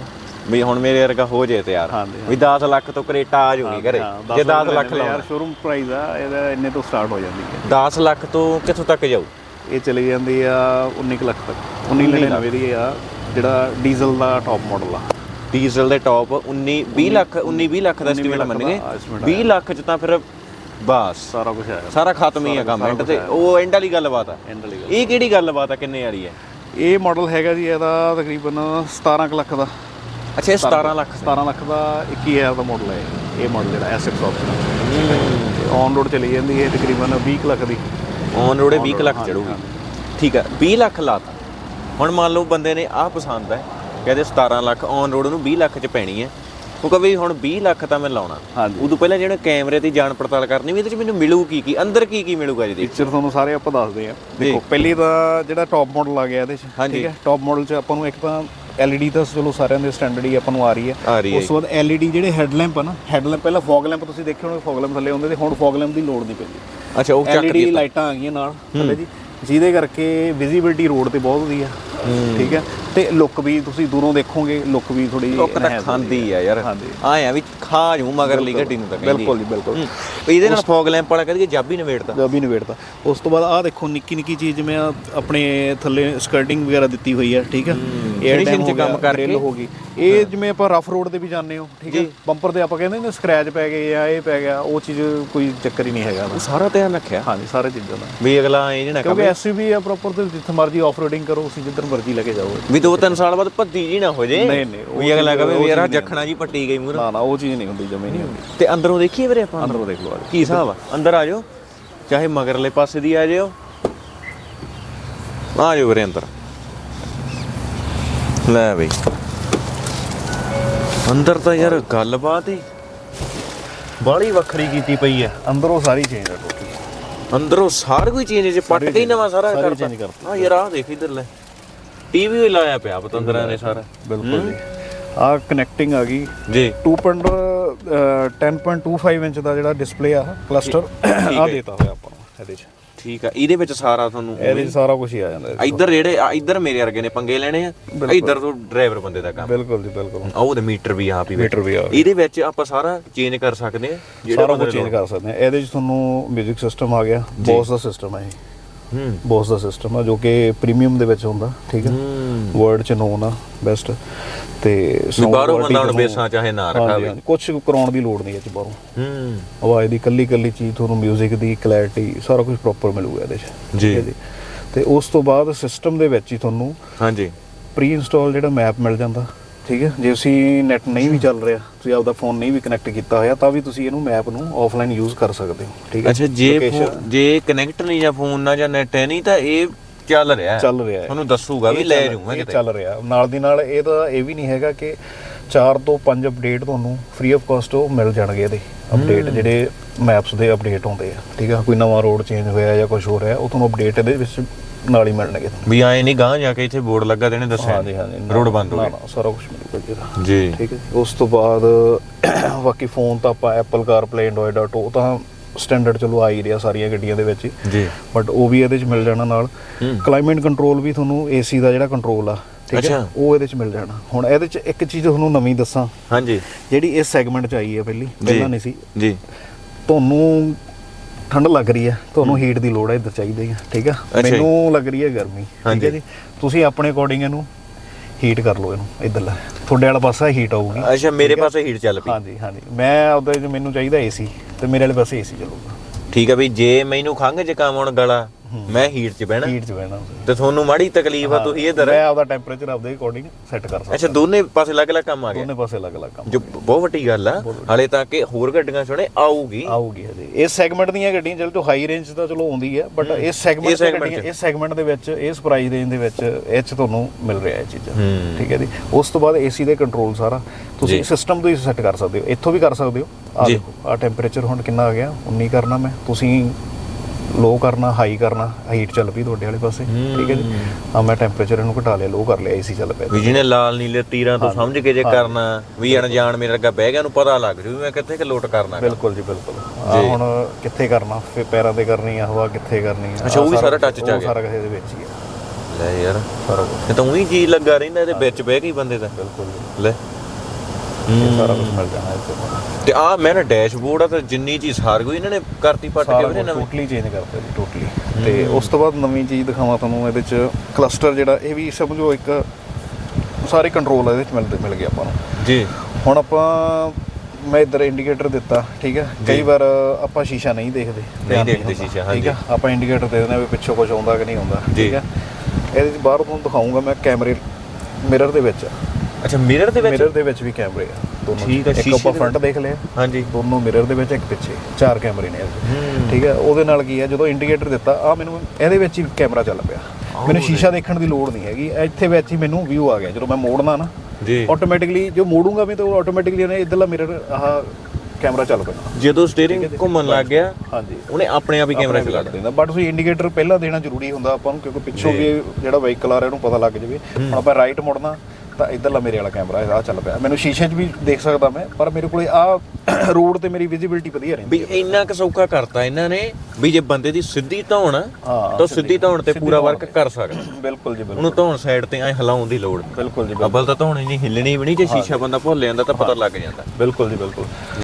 [SPEAKER 1] ਵੀ ਹੁਣ ਮੇਰੇ ਵਰਗਾ ਹੋ ਜੇ ਤਿਆਰ।
[SPEAKER 3] ਹਾਂਜੀ,
[SPEAKER 1] ਵੀ 10 ਲੱਖ ਤੋਂ ਕਰੇਟਾ ਆ ਜੂਗੀ ਘਰੇ।
[SPEAKER 3] ਹਾਂ,
[SPEAKER 1] ਜੇ 10 ਲੱਖ
[SPEAKER 3] ਯਾਰ
[SPEAKER 1] ਲਾਉਣਾ
[SPEAKER 3] ਸ਼ੋਰੂਮ ਪ੍ਰਾਈਸ ਆ ਇਹਦਾ ਇੰਨੇ ਤੋਂ ਸਟਾਰਟ ਹੋ ਜਾਂਦੀ ਹੈ।
[SPEAKER 1] 10 ਲੱਖ ਤੋਂ ਕਿੱਥੋਂ ਤੱਕ ਜਾਊ?
[SPEAKER 3] ਇਹ ਚਲੀ ਜਾਂਦੀ ਆ 19 ਕੁ ਲੱਖ ਤੱਕ। 1999 ਦੀ ਆ। ਜਿਹੜਾ ਡੀਜ਼ਲ ਦਾ ਟੌਪ ਮਾਡਲ ਆ।
[SPEAKER 1] ਡੀਜ਼ਲ ਦੇ ਟੌਪ 19 20 ਲੱਖ 19 20 ਲੱਖ ਦਾ ਐਸਟੀਮੇਟ
[SPEAKER 3] ਲੱਖ
[SPEAKER 1] ਮੰਨ
[SPEAKER 3] ਦਾ
[SPEAKER 1] ਗਏ
[SPEAKER 3] estimate
[SPEAKER 1] 20 ਲੱਖ ਚ ਤਾਂ ਫਿਰ ਬਸ।
[SPEAKER 3] ਸਾਰਾ ਕੁਝ ਆਇਆ।
[SPEAKER 1] ਸਾਰਾ ਖਤਮ ਹੀ ਆ ਕੰਮ ਐਂਡ ਤੇ।
[SPEAKER 3] ਹੈ।
[SPEAKER 1] ਉਹ ਐਂਡ ਵਾਲੀ ਗੱਲਬਾਤ ਆ।
[SPEAKER 3] ਐਂਡ ਵਾਲੀ
[SPEAKER 1] ਇਹ ਕਿਹੜੀ ਗੱਲਬਾਤ ਆ? ਕਿੰਨੇ ਵਾਲੀ ਹੈ
[SPEAKER 3] ਇਹ ਮਾਡਲ ਹੈਗਾ ਜੀ ਇਹਦਾ ਤਕਰੀਬਨ 17 ਕੁ ਲੱਖ ਦਾ।
[SPEAKER 1] ਅੱਛਾ ਇਹ 17 ਲੱਖ
[SPEAKER 3] 17 ਲੱਖ ਦਾ 21000 ਦਾ ਮਾਡਲ ਹੈ ਇਹ। ਮਾਡਲ ਜਿਹੜਾ SX ਆਪਸ਼ਨ ਔਨ ਰੋਡ ਚਲੀ ਜਾਂਦੀ ਹੈ ਤਕਰੀਬਨ 20 ਕੁ ਲੱਖ ਦੀ।
[SPEAKER 1] ਔਨ ਰੋਡੇ 20 ਕੁ ਲੱਖ ਚੜੂਗੀ ਠੀਕ ਆ 20 ਲੱਖ ਲਾਤਾ। ਹੁਣ ਮੰਨ ਲਓ ਬੰਦੇ ਨੇ ਆਹ ਪਸੰਦ ਹੈ ਕਹਿੰਦੇ 17 ਲੱਖ ਔਨ ਰੋਡ ਨੂੰ 20 ਲੱਖ ਚ ਪੈਣੀ ਹੈ। ਉਹ ਕਹੇ ਵੀ ਹੁਣ 20 ਲੱਖ ਤਾਂ ਮੈਂ ਲਾਉਣਾ। ਉਦੋਂ ਪਹਿਲਾਂ ਜਿਹੜੇ ਕੈਮਰੇ ਦੀ ਜਾਣ ਪੜਤਾਲ ਕਰਨੀ ਵੀ ਇਹਦੇ ਚ ਮੈਨੂੰ ਮਿਲੂ ਕੀ ਕੀ ਅੰਦਰ ਕੀ ਕੀ ਮਿਲੂਗਾ ਜੀ ਦੇਖ
[SPEAKER 3] ਫੀਚਰ ਤੁਹਾਨੂੰ ਸਾਰੇ ਆਪਾਂ ਦੱਸਦੇ ਆ ਦੇਖੋ ਪਹਿਲੀ ਤਾਂ ਜਿਹੜਾ ਟੌਪ ਮਾਡਲ ਆ ਗਿਆ ਇਹਦੇ ਚ। ਠੀਕ ਹੈ? ਟੌਪ ਮਾਡਲ ਚ ਆਪਾਂ ਨੂੰ ਇੱਕ ਤਾਂ LED ਤਾਂ ਚਲੋ ਸਾਰਿਆਂ ਦੇ ਸਟੈਂਡਰਡ ਹੀ ਆਪਾਂ ਨੂੰ ਆ ਰਹੀ ਹੈ।
[SPEAKER 1] ਹੈ।
[SPEAKER 3] ਉਸ ਤੋਂ ਬਾਅਦ LED ਜਿਹੜੇ ਹੈਡਲੈਂਪ ਆ ਨਾ ਹੈਡਲੈਂਪ ਪਹਿਲਾਂ ਫੌਗ ਲੈਂਪ ਤੁਸੀਂ ਦੇਖੇ ਹੋਣਗੇ ਫੌਗ ਲੈਂਪ ਥੱਲੇ ਹੁੰਦੇ ਤੇ ਹੁਣ ਫੌਗ ਲੈਂਪ ਦੀ ਲੋੜ ਨਹੀਂ ਪੈਂਦੀ।
[SPEAKER 1] ਅੱਛਾ ਉਹ ਚੱਕ ਦਿੱਤਾ।
[SPEAKER 3] ਲਾਈਟਾਂ ਆ ਗਈਆਂ ਨਾਲ ਥੱਲੇ ਜੀ। ਜਿਹਦੇ ਕਰਕੇ ਵਿਜ਼ਿਬਿਲਟੀ ਰੋਡ ਤੇ ਬਹੁਤ ਵਧੀਆ। ਠੀਕ ਹੈ। ਤੇ ਲੁੱਕ ਵੀ ਤੁਸੀਂ ਦੂਰੋਂ ਦੇਖੋਗੇ ਲੁੱਕ ਵੀ ਥੋੜੀ
[SPEAKER 1] ਲੋਕ ਤਾਂ ਖਾਂਦੀ ਆ ਯਾਰ। ਆਏ ਆ ਵੀ ਖਾ ਜੂ ਮਗਰਲੀ ਗੱਡੀ ਨੂੰ ਤਾਂ
[SPEAKER 3] ਬਿਲਕੁਲ ਜੀ ਬਿਲਕੁਲ।
[SPEAKER 1] ਇਹਦੇ ਨਾਲ ਫੌਗ ਲੈਂਪ ਵਾਲਾ ਕਹਿੰਦੀ ਜਾਬੀ ਨਵੇੜਦਾ
[SPEAKER 3] ਵੀ ਨਿਬੇੜਤਾ। ਉਸ ਤੋਂ ਬਾਅਦ ਆਹ ਦੇਖੋ ਨਿੱਕੀ ਨਿੱਕੀ ਚੀਜ਼ ਜਿਵੇਂ ਆਪਣੇ ਥੱਲੇ ਸਕਰਟਿੰਗ ਵਗੈਰਾ ਦਿੱਤੀ ਹੋਈ ਹੈ ਠੀਕ ਹੈ।
[SPEAKER 1] Finishing 'ਚ ਕੰਮ ਕਰਕੇ।
[SPEAKER 3] grill ਹੋ ਗਈ। ਇਹ ਜਿਵੇਂ ਆਪਾਂ ਰਫ ਰੋਡ ਤੇ ਵੀ ਜਾਂਦੇ ਹੋ ਠੀਕ ਹੈ ਬੰਪਰ ਤੇ ਆਪਾਂ ਕਹਿੰਦੇ ਨੇ ਸਕ੍ਰੈਚ ਪੈ ਗਏ ਜਾਂ ਇਹ ਪੈ ਗਿਆ ਉਹ ਚੀਜ਼ ਕੋਈ ਚੱਕਰ ਹੀ ਨਹੀਂ ਹੈਗਾ।
[SPEAKER 1] ਸਾਰਾ ਧਿਆਨ ਰੱਖਿਆ।
[SPEAKER 3] ਹਾਂਜੀ ਸਾਰੇ ਚੀਜ਼ਾਂ ਦਾ।
[SPEAKER 1] ਵੀ ਅਗਲਾ ਇਹ ਜਿਹੜਾ
[SPEAKER 3] ਕਿਉਂਕਿ ਐਸਯੂਵੀ ਆ ਪ੍ਰੋਪਰ ਤੇ ਜਿੱਥੇ ਮਰਜ਼ੀ ਆਫ ਰੋਡਿੰਗ ਕਰੋ ਤੁਸੀਂ ਜਿੱਧਰ ਮਰਜ਼ੀ ਲੈ ਕੇ ਜਾਓ।
[SPEAKER 1] ਵੀ ਦੋ ਤਿੰਨ ਸਾਲ ਬਾਅਦ ਭੱਦੀ ਜੀ ਨਾ ਹੋ ਜੇ।
[SPEAKER 3] ਨਹੀਂ, ਨਹੀਂ, ਉਹ
[SPEAKER 1] ਅਗਲਾ ਕਹੇ ਯਾਰ ਜਖਣਾ ਜੀ ਪੱਟੀ ਗਈ ਮੂਰ
[SPEAKER 3] ਨਾ ਨਾ ਉਹ ਚੀਜ਼ ਨਹੀਂ ਹੁੰਦੀ ਜਮੇ ਨਹੀਂ ਹੁੰਦੀ।
[SPEAKER 1] ਤੇ ਅੰਦਰੋਂ ਦੇਖੀਏ ਵੀਰੇ ਆਪਾਂ।
[SPEAKER 3] ਅੰਦਰੋਂ ਦੇਖ ਲਓ ਆ
[SPEAKER 1] ਕੀ ਹਿਸਾਬ ਆ? ਅੰਦਰ ਆ ਜਾਓ। ਚਾਹੇ ਮਗਰਲੇ ਪਾਸੇ ਦੀ ਆ ਜਾਓ ਆ ਜਾਓ ਵੀਰੇ ਅੰਦਰ। ਲੈ ਬਈ। ਅੰਦਰ ਤਾਂ ਯਾਰ ਗੱਲਬਾਤ ਹੀ ਬਾਲੀ ਵੱਖਰੀ ਕੀਤੀ ਪਈ ਹੈ
[SPEAKER 3] ਅੰਦਰੋਂ ਸਾਰੀ ਚੇਂਜ ਆ ਟੋਟਲ
[SPEAKER 1] ਅੰਦਰੋਂ ਸਾਰਾ ਕੋਈ ਚੇਂਜ ਜੇ ਪੱਟ ਕੇ ਹੀ ਨਵਾਂ ਸਾਰਾ ਕਰਤਾ। ਹਾਂ ਯਾਰ ਆਹ ਦੇਖ ਇਧਰ ਲੈ। ਟੀਵੀ ਵੀ ਲਾਇਆ ਪਿਆ ਪਤੰਦਰਾਂ ਨੇ ਸਾਰਾ।
[SPEAKER 3] ਬਿਲਕੁਲ ਜੀ। ਆ ਕਨੈਕਟਿੰਗ ਆ ਗਈ।
[SPEAKER 1] ਜੀ।
[SPEAKER 3] 2. ਅਹ 10.25 ਇੰਚ ਦਾ ਜਿਹੜਾ ਡਿਸਪਲੇ ਆ ਕਲਸਟਰ ਆ ਦੇਤਾ ਹੋਇਆ ਆਪਾਂ ਨੂੰ ਇਹਦੇ ਚ।
[SPEAKER 1] ਠੀਕ ਆ ਇਹਦੇ ਵਿੱਚ ਸਾਰਾ ਤੁਹਾਨੂੰ
[SPEAKER 3] ਇਹਦੇ ਚ ਸਾਰਾ ਕੁਝ ਹੀ ਆ ਜਾਂਦਾ।
[SPEAKER 1] ਇੱਧਰ ਜਿਹੜੇ ਆ ਇੱਧਰ ਮੇਰੇ ਵਰਗੇ ਨੇ ਪੰਗੇ ਲੈਣੇ ਆ ਇੱਧਰ ਤੋਂ ਡਰਾਈਵਰ ਬੰਦੇ ਦਾ ਕੰਮ।
[SPEAKER 3] ਬਿਲਕੁਲ ਜੀ ਬਿਲਕੁਲ।
[SPEAKER 1] ਆ ਉਹਦੇ ਮੀਟਰ ਵੀ ਆਪ ਹੀ
[SPEAKER 3] ਮੀਟਰ ਵੀ ਆ।
[SPEAKER 1] ਇਹਦੇ ਵਿੱਚ ਆਪਾਂ ਸਾਰਾ ਚੇਂਜ ਕਰ ਸਕਦੇ ਆ
[SPEAKER 3] ਸਾਰਾ ਕੁਝ ਚੇਂਜ ਕਰ ਸਕਦੇ ਆ। ਇਹਦੇ ਚ ਤੁਹਾਨੂੰ 뮤직 ਸਿਸਟਮ ਆ ਗਿਆ ਬੋਸ ਦਾ ਸਿਸਟਮ ਹੈ ਇਹ।
[SPEAKER 1] ਹੂੰ
[SPEAKER 3] ਬੋਸ ਦਾ ਸਿਸਟਮ ਆ ਜੋ ਕਿ ਪ੍ਰੀਮੀਅਮ ਦੇ ਵਿੱਚ ਹੁੰਦਾ ਠੀਕ ਹੈ। ਵਰਡ ਚ ਨੋਨ ਆ ਬੈਸਟ ਤੇ
[SPEAKER 1] ਬਾਹਰੋਂ ਬੰਦਾ ਹੁਣ ਬੇਸਾਂ ਚਾਹੇ ਨਾ ਰਖਾਵੇ
[SPEAKER 3] ਕੁਛ ਕਰਾਉਣ ਦੀ ਲੋੜ ਨਹੀਂ ਇਹ ਚ ਬਾਹਰੋਂ।
[SPEAKER 1] ਹੂੰ।
[SPEAKER 3] ਆਵਾਜ਼ ਦੀ ਕੱਲੀ ਕੱਲੀ ਚੀਜ਼ ਤੁਹਾਨੂੰ 뮤직 ਦੀ ਕਲੈਰਿਟੀ ਸਾਰਾ ਕੁਝ ਪ੍ਰੋਪਰ ਮਿਲੂਗਾ ਇਹਦੇ 'ਚ।
[SPEAKER 1] ਜੀ।
[SPEAKER 3] ਤੇ ਉਸ ਤੋਂ ਬਾਅਦ ਸਿਸਟਮ ਦੇ ਵਿੱਚ ਹੀ ਤੁਹਾਨੂੰ
[SPEAKER 1] ਹਾਂਜੀ।
[SPEAKER 3] ਪ੍ਰੀ ਇੰਸਟਾਲ ਜਿਹੜਾ ਮੈਪ ਮਿਲ ਜਾਂਦਾ ਠੀਕ ਹੈ? ਜੇ ਤੁਸੀਂ ਨੈਟ ਨਹੀਂ ਵੀ ਚੱਲ ਰਿਹਾ ਤੁਸੀਂ ਆਪਦਾ ਫੋਨ ਨਹੀਂ ਵੀ ਕਨੈਕਟ ਕੀਤਾ ਹੋਇਆ ਤਾਂ ਵੀ ਤੁਸੀਂ ਇਹਨੂੰ ਮੈਪ ਨੂੰ ਆਫਲਾਈਨ ਯੂਜ਼ ਕਰ ਸਕਦੇ ਹੋ ਠੀਕ ਹੈ?
[SPEAKER 1] ਅੱਛਾ ਜੇ
[SPEAKER 3] Location
[SPEAKER 1] ਫੋ- ਜੇ ਕਨੈਕਟ ਨਹੀਂ ਜਾਂ ਫੋਨ ਨਾਲ ਜਾਂ ਨੈਟ ਹੈ ਨਹੀਂ ਤਾਂ ਇਹ ਚੱਲ ਰਿਹਾ ਹੈ।
[SPEAKER 3] ਚੱਲ ਰਿਹਾ ਹੈ।
[SPEAKER 1] ਤੁਹਾਨੂੰ ਦੱਸੂਗਾ ਵੀ
[SPEAKER 3] ਇਹ
[SPEAKER 1] ਲੈ
[SPEAKER 3] ਚੱਲ-
[SPEAKER 1] ਜੂ ਮੈਂ
[SPEAKER 3] ਇਹ
[SPEAKER 1] ਕਿਤੇ।
[SPEAKER 3] ਚੱਲ ਰਿਹਾ। ਨਾਲ ਦੀ ਨਾਲ ਇਹ ਤਾਂ ਇਹ ਵੀ ਨਹੀਂ ਹੈਗਾ ਕਿ 4 ਤੋਂ 5 ਅਪਡੇਟ ਤੁਹਾਨੂੰ ਫ੍ਰੀ ਆਫ ਕਾਸਟ ਉਹ ਮਿਲ ਜਾਣਗੇ ਇਹਦੇ ਅਪਡੇਟ ਜਿਹੜੇ ਮੈਪਸ ਦੇ ਅਪਡੇਟ ਹੁੰਦੇ ਆ ਠੀਕ ਆ ਕੋਈ ਨਵਾਂ ਰੋਡ ਚੇਂਜ ਹੋਇਆ ਜਾਂ ਕੁਝ ਹੋ ਰਿਹਾ ਉਹ ਤੁਹਾਨੂੰ ਅਪਡੇਟ ਇਹਦੇ ਵਿੱਚ ਨਾਲ ਹੀ ਮਿਲਣਗੇ।
[SPEAKER 1] ਵੀ ਆਏ ਨਹੀਂ ਗਾਂ ਜਾ ਕੇ ਇੱਥੇ ਬੋਰਡ ਲੱਗਾ ਦੇਣੇ ਦੱਸਿਆ
[SPEAKER 3] ਹਾਂਜੀ ਹਾਂਜੀ ਨਾ-
[SPEAKER 1] ਰੋਡ ਬੰਦ ਹੋ
[SPEAKER 3] ਨਾ ਸਾਰਾ ਕੁਝ ਜੀ ਇਹਦਾ।
[SPEAKER 1] ਜੀ।
[SPEAKER 3] ਠੀਕ ਹੈ ਜੀ। ਉਸ ਤੋਂ ਬਾਅਦ ਬਾਕੀ ਫੋਨ ਤਾਂ ਆਪਾਂ Apple CarPlay Android Auto ਤਾਂ ਸਟੈਂਡਰਡ ਚਲੋ ਆ ਹੀ ਰਿਹਾ ਸਾਰੀਆਂ ਗੱਡੀਆਂ ਦੇ ਵਿੱਚ
[SPEAKER 1] ਜੀ।
[SPEAKER 3] ਬਟ ਉਹ ਵੀ ਇਹਦੇ ਚ ਮਿਲ ਜਾਣਾ ਨਾਲ। ਕਲਾਈਮੇਟ ਕੰਟਰੋਲ ਵੀ ਤੁਹਾਨੂੰ AC ਦਾ ਜਿਹੜਾ ਕੰਟਰੋਲ ਆ ਠੀਕ ਹੈ
[SPEAKER 1] ਅੱਛਾ।
[SPEAKER 3] ਉਹ ਇਹਦੇ ਚ ਮਿਲ ਜਾਣਾ। ਹੁਣ ਇਹਦੇ ਚ ਇੱਕ ਚੀਜ਼ ਤੁਹਾਨੂੰ ਨਵੀਂ ਦੱਸਾਂ।
[SPEAKER 1] ਹਾਂਜੀ।
[SPEAKER 3] ਜਿਹੜੀ ਇਸ ਸੈਗਮੈਂਟ ਚ ਆਈ ਹੈ ਪਹਿਲੀ ਪਹਿਲਾਂ ਨਹੀਂ ਸੀ।
[SPEAKER 1] ਜੀ।
[SPEAKER 3] ਤੁਹਾਨੂੰ ਠੰਡ ਲੱਗ ਰਹੀ ਹੈ ਤੁਹਾਨੂੰ ਹੀਟ ਦੀ ਲੋੜ ਹੈ ਇੱਧਰ ਚਾਹੀਦੀ ਹੈ ਠੀਕ ਆ?
[SPEAKER 1] ਜੀ।
[SPEAKER 3] ਮੈਨੂੰ ਲੱਗ ਰਹੀ ਹੈ ਗਰਮੀ ਠੀਕ
[SPEAKER 1] ਹਾਂਜੀ।
[SPEAKER 3] ਹੈ ਜੀ? ਤੁਸੀਂ ਆਪਣੇ ਅਕੋਰਡਿੰਗ ਇਹਨੂੰ ਹੀਟ ਕਰ ਲਓ ਇਹਨੂੰ ਇੱਧਰਲਾ ਤੁਹਾਡੇ ਵਾਲਾ ਪਾਸਾ ਹੀਟ ਆਊਗੀ
[SPEAKER 1] ਅੱਛਾ ਮੇਰੇ ਪਾਸੇ ਹੀਟ ਚੱਲ ਪਈ।
[SPEAKER 3] ਹਾਂਜੀ ਹਾਂਜੀ। ਮੈਂ ਉਹਦੇ ਚ ਮੈਨੂੰ ਚਾਹੀਦਾ ਏਸੀ ਤੇ ਮੇਰੇ ਵਾਲੇ ਪਾਸੇ ਏਸੀ ਚੱਲੂਗਾ।
[SPEAKER 1] ਠੀਕ ਹੈ ਵੀ ਜੇ ਮੈਨੂੰ ਖੰਘ ਜ਼ੁਕਾਮ ਆਉਣ ਗਲਾ ਮੈਂ ਹੀਟ 'ਚ ਬਹਿਣਾ।
[SPEAKER 3] ਹੀਟ ਚ ਬਹਿਣਾ
[SPEAKER 1] ਤੇ ਤੁਹਾਨੂੰ ਮਾੜੀ ਤਕਲੀਫ ਆ ਤੁਸੀਂ ਇਧਰ
[SPEAKER 3] ਮੈਂ ਆਪਦਾ ਟੈਂਪਰੇਚਰ ਆਪਦੇ ਅਕੋਰਡਿੰਗ ਸੈੱਟ ਕਰ ਸਕਦਾ।
[SPEAKER 1] ਅੱਛਾ ਦੋਨੇ ਪਾਸੇ ਅਲੱਗ-ਅਲੱਗ ਕੰਮ ਆ ਗਿਆ?
[SPEAKER 3] ਦੋਨੇ ਪਾਸੇ ਅਲੱਗ-ਅਲੱਗ ਕੰਮ
[SPEAKER 1] ਜੋ ਬਹੁਤ ਵੱਡੀ ਗੱਲ ਆ। ਹਾਲੇ ਤਾਂ ਕਿ ਹੋਰ ਗੱਡੀਆਂ ਸੁਣੇ ਆਊਗੀ।
[SPEAKER 3] ਆਊਗੀ ਹਜੇ। ਇਸ ਸੈਗਮੈਂਟ ਦੀਆਂ ਗੱਡੀਆਂ ਚਲ ਜੋ ਹਾਈ ਰੇਂਜ ਤਾਂ ਚਲੋ ਆਉਂਦੀ ਹੈ। ਬਟ ਇਸ
[SPEAKER 1] ਇਹ
[SPEAKER 3] ਸੈਗਮੈਂਟ ਦੀਆਂ ਗੱਡੀਆਂ। ਇਸ ਸੈਗਮੈਂਟ ਦੇ ਵਿੱਚ ਇਸ ਪ੍ਰਾਈਸ ਰੇਂਜ ਦੇ ਵਿੱਚ ਇਹ 'ਚ ਤੁਹਾਨੂੰ ਮਿਲ ਰਿਹਾ ਇਹ ਚੀਜ਼ਾਂ।
[SPEAKER 1] ਹੂੰ।
[SPEAKER 3] ਠੀਕ ਹੈ ਜੀ? ਉਸ ਤੋਂ ਬਾਅਦ ਏਸੀ ਦੇ ਕੰਟਰੋਲ ਸਾਰਾ। ਤੁਸੀਂ। ਸਿਸਟਮ ਤੋਂ ਹੀ ਸੈੱਟ ਕਰ ਸਕਦੇ ਹੋ। ਇੱਥੋਂ ਵੀ ਕਰ ਸਕਦੇ ਹੋ। ਆ। ਦੇਖੋ ਆ ਟੈਂਪਰੇਚਰ ਹੁਣ ਕਿੰਨਾ ਆ ਗਿਆ 19 ਕਰਨਾ ਮੈਂ। ਤੁਸੀਂ ਲੋ ਕਰਨਾ ਹਾਈ ਕਰਨਾ ਹੀਟ ਚੱਲ ਪਈ ਤੁਹਾਡੇ ਵਾਲੇ ਪਾਸੇ ਠੀਕ ਹੈ ਜੀ? ਆ ਮੈਂ ਟੈਂਪਰੇਚਰ ਇਹਨੂੰ ਘਟਾ ਲਿਆ ਲੋ ਕਰ ਲਿਆ ਏਸੀ ਚੱਲ ਪਿਆ।
[SPEAKER 1] ਵੀ ਜਿਹਨੇ ਲਾਲ ਨੀਲੇ ਤੀਰਾਂ ਤੋਂ ਸਮਝ ਕੇ ਜੇ ਕਰਨਾ ਵੀ ਅਣਜਾਣ ਮੇਰੇ ਲੱਗਾ ਬਹਿ ਗਿਆ ਨੂੰ ਪਤਾ ਲੱਗ ਜੂ ਵੀ ਮੈਂ ਕਿੱਥੇ ਕਿ ਲੋਟ ਕਰਨਾ
[SPEAKER 3] ਬਿਲਕੁਲ ਜੀ ਬਿਲਕੁਲ। ਆ ਹੁਣ ਕਿੱਥੇ ਕਰਨਾ? ਫਿਰ ਪੈਰਾਂ ਤੇ ਕਰਨੀ ਆ ਹਵਾ ਕਿੱਥੇ ਕਰਨੀ ਆ?
[SPEAKER 1] ਅੱਛਾ, ਉਹ ਵੀ ਸਾਰਾ touch ਚ ਆ ਗਿਆ।
[SPEAKER 3] ਸਾਰਾ ਕਿਸੇ ਦੇ ਵਿੱਚ ਹੀ ਆ।
[SPEAKER 1] ਲੈ ਯਾਰ।
[SPEAKER 3] ਕੁਝ
[SPEAKER 1] ਇਹ ਤਾਂ ਉਹੀ ਜੀ ਲੱਗਾ ਰਹਿੰਦਾ ਇਹਦੇ ਵਿੱਚ ਬਹਿ ਗਈ ਬੰਦੇ ਦਾ।
[SPEAKER 3] ਬਿਲਕੁਲ।
[SPEAKER 1] ਲੈ।
[SPEAKER 3] ਇਹ ਸਾਰਾ ਕੁਝ ਮਿਲ ਜਾਣਾ ਇਸ ਤੋਂ
[SPEAKER 1] ਤੇ ਆ ਮੈਂ ਨਾ ਡੈਸ਼ਬੋਰਡ ਆ ਤਾਂ ਜਿੰਨੀ ਚੀਜ਼ ਸਾਰ ਗਈ ਇਹਨਾਂ ਨੇ ਕਰਤੀ ਪੱਟ ਕੇ
[SPEAKER 3] ਸਾਰਾ
[SPEAKER 1] ਉਹਨੇ
[SPEAKER 3] ਕੁਝ
[SPEAKER 1] ਨਵੀਂ
[SPEAKER 3] ਟੋਟਲੀ ਚੇਂਜ ਕਰਤਾ ਜੀ ਟੋਟਲੀ ਤੇ ਉਸ ਤੋਂ ਬਾਅਦ ਨਵੀਂ ਚੀਜ਼ ਦਿਖਾਵਾਂ ਤੁਹਾਨੂੰ ਇਹਦੇ ਚ ਕਲਸਟਰ ਜਿਹੜਾ ਇਹ ਵੀ ਸਮਝੋ ਇੱਕ ਸਾਰੇ ਕੰਟਰੋਲ ਇਹਦੇ ਚ ਮਿਲ ਮਿਲ ਗਿਆ ਆਪਾਂ ਨੂੰ।
[SPEAKER 1] ਜੀ।
[SPEAKER 3] ਹੁਣ ਆਪਾਂ ਮੈਂ ਇੱਧਰ ਇੰਡੀਕੇਟਰ ਦਿੱਤਾ ਠੀਕ ਹੈ ਕਈ ਵਾਰ ਆਪਾਂ ਸ਼ੀਸ਼ਾ ਨਹੀਂ ਦੇਖਦੇ ਧਿਆਨ
[SPEAKER 1] ਦੇਖਦੇ
[SPEAKER 3] ਹੁੰਦਾ,
[SPEAKER 1] ਸ਼ੀਸ਼ਾ,
[SPEAKER 3] ਠੀਕ। ਹੈ ਆਪਾਂ ਇੰਡੀਕੇਟਰ ਦੇ ਦਿੰਦੇ ਹਾਂ ਵੀ ਪਿੱਛੋਂ ਕੁਝ ਆਉਂਦਾ ਕਿ ਨਹੀਂ ਆਉਂਦਾ
[SPEAKER 1] ਜੀ।
[SPEAKER 3] ਠੀਕ ਹੈ ਇਹਦੇ ਚ ਬਾਹਰ ਤੁਹਾਨੂੰ ਦਿਖਾਉਂਗਾ ਮੈਂ ਕੈਮਰੇ ਮਿਰਰ ਦੇ ਵਿੱਚ।
[SPEAKER 1] ਅੱਛਾ ਮਿਰਰ ਦੇ ਵਿੱਚ?
[SPEAKER 3] ਮਿਰਰ ਦੇ ਵਿੱਚ ਵੀ ਕੈਮਰੇ ਆ। ਦੋਨੋਂ
[SPEAKER 1] ਠੀਕ ਹੈ,
[SPEAKER 3] ਇੱਕ
[SPEAKER 1] ਸ਼ੀਸ਼ੇ
[SPEAKER 3] ਆਪਾਂ
[SPEAKER 1] ਦੇ
[SPEAKER 3] ਫਰੰਟ ਦੇਖ ਲਿਆ।
[SPEAKER 1] ਹਾਂਜੀ।
[SPEAKER 3] ਦੋਨੋਂ ਮਿਰਰ ਦੇ ਵਿੱਚ ਇੱਕ ਪਿੱਛੇ। ਚਾਰ ਕੈਮਰੇ ਨੇ ਇਹਦੇ। ਠੀਕ ਹੈ ਉਹਦੇ ਨਾਲ ਕੀ ਹੈ ਜਦੋਂ ਇੰਡੀਕੇਟਰ ਦਿੱਤਾ ਆ ਮੈਨੂੰ ਇਹਦੇ ਵਿੱਚ ਹੀ ਕੈਮਰਾ ਚੱਲ ਪਿਆ। ਮੈਨੂੰ ਸ਼ੀਸ਼ਾ ਦੇਖਣ ਦੀ ਲੋੜ ਨਹੀਂ ਹੈਗੀ। ਇੱਥੇ ਵਿੱਚ ਹੀ ਮੈਨੂੰ ਵਿਊ ਆ ਗਿਆ। ਜਦੋਂ ਮੈਂ ਮੋੜਨਾ ਨਾ
[SPEAKER 1] ਜੀ।
[SPEAKER 3] ਆਟੋਮੈਟਿਕਲੀ ਜੋ ਮੋੜੂੰਗਾ ਵੀ ਤਾਂ ਉਹ ਆਟੋਮੈਟਿਕਲੀ ਇਹਨੇ ਇਧਰਲਾ ਮਿਰਰ ਆਹ ਕੈਮਰਾ ਚੱਲ ਪੈਣਾ
[SPEAKER 1] ਜਦੋਂ ਸਟੀਅਰਿੰਗ ਘੁੰਮਣ ਲੱਗ ਗਿਆ
[SPEAKER 3] ਹਾਂਜੀ।
[SPEAKER 1] ਉਹਨੇ ਆਪਣੇ ਆਪ ਹੀ ਕੈਮਰਾ ਚਲਾ
[SPEAKER 3] ਦਿੰਦਾ। ਬਟ ਤੁਸੀਂ ਇੰਡੀਕੇਟਰ ਪਹਿਲਾਂ ਦੇਣਾ ਜ਼ਰੂਰੀ ਹੁੰਦਾ ਆਪਾਂ ਨੂੰ ਕਿਉਂਕਿ ਪਿੱਛੋਂ ਵੀ ਜਿਹੜਾ ਵਹੀਕਲ ਆ ਰਿਹਾ ਉਹਨੂੰ ਪਤਾ ਲੱਗ ਜਾਵੇ। ਹੁਣ ਆਪਾਂ ਰਾਈਟ ਮੁੜਨਾ ਤਾਂ ਇਧਰਲਾ ਮੇਰੇ ਵਾਲਾ ਕੈਮਰਾ ਆ ਚੱਲ ਪਿਆ। ਮੈਨੂੰ ਸ਼ੀਸ਼ੇ 'ਚ ਵੀ ਦੇਖ ਸਕਦਾ ਮੈਂ ਪਰ ਮੇਰੇ ਕੋਲੇ ਆ ਰੋਡ ਤੇ ਮੇਰੀ ਵਿਜ਼ਿਬਿਲਟੀ ਵਧੀਆ ਰਹਿੰਦੀ
[SPEAKER 1] ਵੀ ਇੰਨਾ ਕੁ ਸੌਖਾ ਕਰਤਾ ਇਹਨਾਂ ਨੇ ਵੀ ਜੇ ਬੰਦੇ ਦੀ ਸਿੱਧੀ ਧੌਣ ਆ,
[SPEAKER 3] ਹਾਂ,
[SPEAKER 1] ਤਾਂ ਸਿੱਧੀ ਧੌਣ ਤੇ ਪੂਰਾ ਵਰਕ ਕਰ ਸਕਦਾ।
[SPEAKER 3] ਬਿਲਕੁਲ ਜੀ ਬਿਲਕੁਲ।
[SPEAKER 1] ਉਹਨੂੰ ਧੌਣ ਸਾਈਡ ਤੇ ਐ ਹਿਲਾਉਣ ਦੀ ਲੋੜ
[SPEAKER 3] ਬਿਲਕੁਲ ਜੀ
[SPEAKER 1] ਅਬਲ ਤਾਂ ਧੌਣ ਨਹੀਂ ਹਿੱਲਣੀ ਵੀ ਨਹੀਂ ਜੇ ਸ਼ੀਸ਼ਾ ਬੰਦਾ ਭੁੱਲ ਜਾਂਦਾ ਤਾਂ ਪਤਾ ਲੱਗ ਜਾਂਦਾ।
[SPEAKER 3] ਬਿਲਕੁਲ ਜੀ ਬਿਲਕੁਲ।